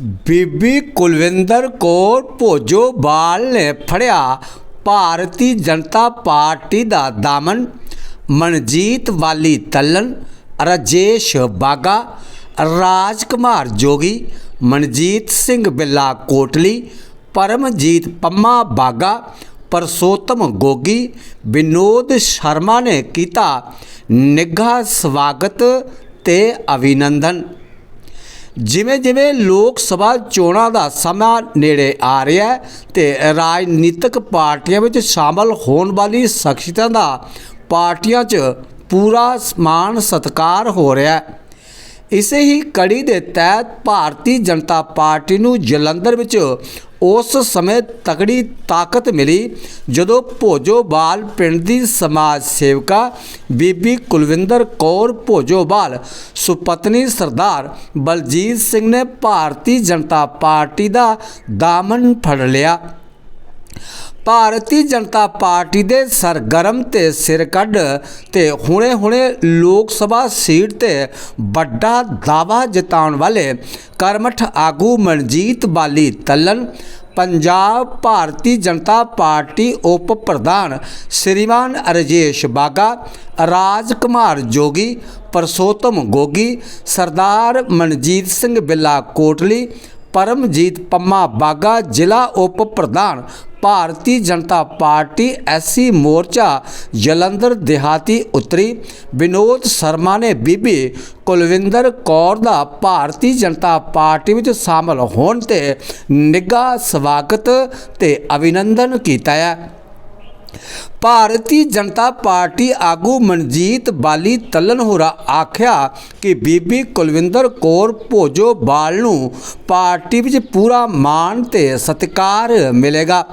ਬੀਬੀ ਕੁਲਵਿੰਦਰ ਕੌਰ ਭੋਜੋਵਾਲ ਨੇ ਫੜਿਆ ਭਾਰਤੀ ਜਨਤਾ ਪਾਰਟੀ ਦਾ ਦਾਮਨ, ਮਨਜੀਤ ਵਾਲੀ ਤੱਲਨ ਰਾਜੇਸ਼ ਬਾਗਾ ਰਾਜ ਕੁਮਾਰ ਜੋਗੀ, ਮਨਜੀਤ ਸਿੰਘ ਬਿੱਲਾ ਕੋਟਲੀ, ਪਰਮਜੀਤ ਪੰਮਾ ਬਾਗਾ, ਪਰਸੋਤਮ ਗੋਗੀ, ਵਿਨੋਦ ਸ਼ਰਮਾ ਨੇ ਕੀਤਾ ਨਿੱਘਾ ਸਵਾਗਤ ਤੇ ਅਭਿਨੰਦਨ। ਜਿਵੇਂ ਜਿਵੇਂ ਲੋਕ ਸਭਾ ਚੋਣਾਂ ਦਾ ਸਮਾਂ ਨੇੜੇ ਆ ਰਿਹਾ ਹੈ ਤੇ ਰਾਜਨੀਤਿਕ ਪਾਰਟੀਆਂ ਵਿੱਚ ਸ਼ਾਮਲ ਹੋਣ ਵਾਲੀ ਸ਼ਖਸੀਅਤਾਂ ਦਾ ਪਾਰਟੀਆਂ 'ਚ ਪੂਰਾ ਸਮਾਨ ਸਤਿਕਾਰ ਹੋ ਰਿਹਾ ਹੈ। ਇਸੇ ਹੀ ਕੜੀ ਦੇ ਤਹਿਤ ਭਾਰਤੀ ਜਨਤਾ ਪਾਰਟੀ ਨੂੰ ਜਲੰਧਰ ਵਿੱਚ ਉਸ ਸਮੇਂ ਤਕੜੀ ਤਾਕਤ ਮਿਲੀ ਜਦੋਂ ਭੋਜੋਵਾਲ ਪਿੰਡ ਦੀ ਸਮਾਜ ਸੇਵਕਾ ਬੀਬੀ ਕੁਲਵਿੰਦਰ ਕੌਰ ਭੋਜੋਵਾਲ ਸੁਪਤਨੀ ਸਰਦਾਰ ਬਲਜੀਤ ਸਿੰਘ ਨੇ ਭਾਰਤੀ ਜਨਤਾ ਪਾਰਟੀ ਦਾ ਦਾਮਨ ਫੜ ਲਿਆ। ਭਾਰਤੀ ਜਨਤਾ ਪਾਰਟੀ ਦੇ ਸਰਗਰਮ ਤੇ ਸਿਰ ਕੱਢ ਤੇ ਹੁਣੇ-ਹੁਣੇ ਲੋਕ ਸਭਾ ਸੀਟ ਤੇ ਵੱਡਾ ਦਾਵਾ ਜਿਤਾਉਣ ਵਾਲੇ ਕਰਮਠ ਆਗੂ ਮਨਜੀਤ ਬਾਲੀ ਤੱਲਨ ਪੰਜਾਬ ਭਾਰਤੀ ਜਨਤਾ ਪਾਰਟੀ ਉਪ ਪ੍ਰਧਾਨ ਸ਼੍ਰੀਮਾਨ ਰਜੇਸ਼ ਬਾਗਾ ਰਾਜਕੁਮਾਰ ਜੋਗੀ, ਪਰਸੋਤਮ ਗੋਗੀ, ਸਰਦਾਰ ਮਨਜੀਤ ਸਿੰਘ ਬਿੱਲਾ ਕੋਟਲੀ ਪਰਮਜੀਤ ਪੰਮਾ ਬਾਗਾ, ਜ਼ਿਲ੍ਹਾ ਉਪ ਪ੍ਰਧਾਨ, ਭਾਰਤੀ ਜਨਤਾ ਪਾਰਟੀ ਐਸਸੀ ਮੋਰਚਾ, ਜਲੰਧਰ ਦਿਹਾਤੀ ਉੱਤਰੀ, ਵਿਨੋਦ ਸ਼ਰਮਾ ਨੇ ਬੀਬੀ ਕੁਲਵਿੰਦਰ ਕੌਰ ਦਾ ਭਾਰਤੀ ਜਨਤਾ ਪਾਰਟੀ ਵਿੱਚ ਸ਼ਾਮਲ ਹੋਣ ਤੇ ਨਿੱਘਾ ਸਵਾਗਤ ਤੇ ਅਭਿਨੰਦਨ ਕੀਤਾ ਹੈ। ਭਾਰਤੀ ਜਨਤਾ ਪਾਰਟੀ ਆਗੂ ਮਨਜੀਤ ਬਾਲੀ ਤੱਲਨ ਹੋਰਾ ਆਖਿਆ ਕਿ ਬੀਬੀ ਕੁਲਵਿੰਦਰ ਕੌਰ ਭੋਜੋਵਾਲ ਨੂੰ ਪਾਰਟੀ ਵਿੱਚ ਪੂਰਾ ਮਾਣ ਤੇ ਸਤਿਕਾਰ ਮਿਲੇਗਾ।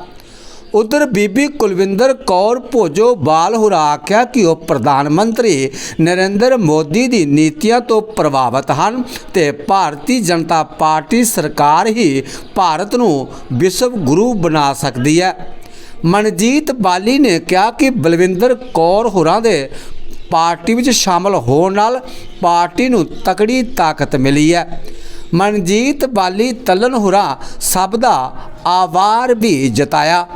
ਉਧਰ ਬੀਬੀ ਕੁਲਵਿੰਦਰ ਕੌਰ ਭੋਜੋਵਾਲ ਹੋਰਾ ਆਖਿਆ ਕਿ ਉਹ ਪ੍ਰਧਾਨ ਮੰਤਰੀ ਨਰਿੰਦਰ ਮੋਦੀ ਦੀ ਨੀਤੀਆਂ ਤੋਂ ਪ੍ਰਭਾਵਿਤ ਹਨ ਤੇ ਭਾਰਤੀ ਜਨਤਾ ਪਾਰਟੀ ਸਰਕਾਰ ਹੀ ਭਾਰਤ ਨੂੰ ਵਿਸ਼ਵ ਗੁਰੂ ਬਣਾ ਸਕਦੀ ਹੈ। ਮਨਜੀਤ ਬਾਲੀ ਨੇ ਕਿਹਾ ਕਿ ਬਲਵਿੰਦਰ ਕੌਰ ਹੋਰਾਂ ਦੇ ਪਾਰਟੀ ਵਿੱਚ ਸ਼ਾਮਲ ਹੋਣ ਨਾਲ ਪਾਰਟੀ ਨੂੰ ਤਕੜੀ ਤਾਕਤ ਮਿਲੀ ਹੈ। ਮਨਜੀਤ ਬਾਲੀ ਤੱਲਨ ਹੋਰਾਂ ਸਭ ਦਾ ਆਵਾਰ ਵੀ ਜਤਾਇਆ।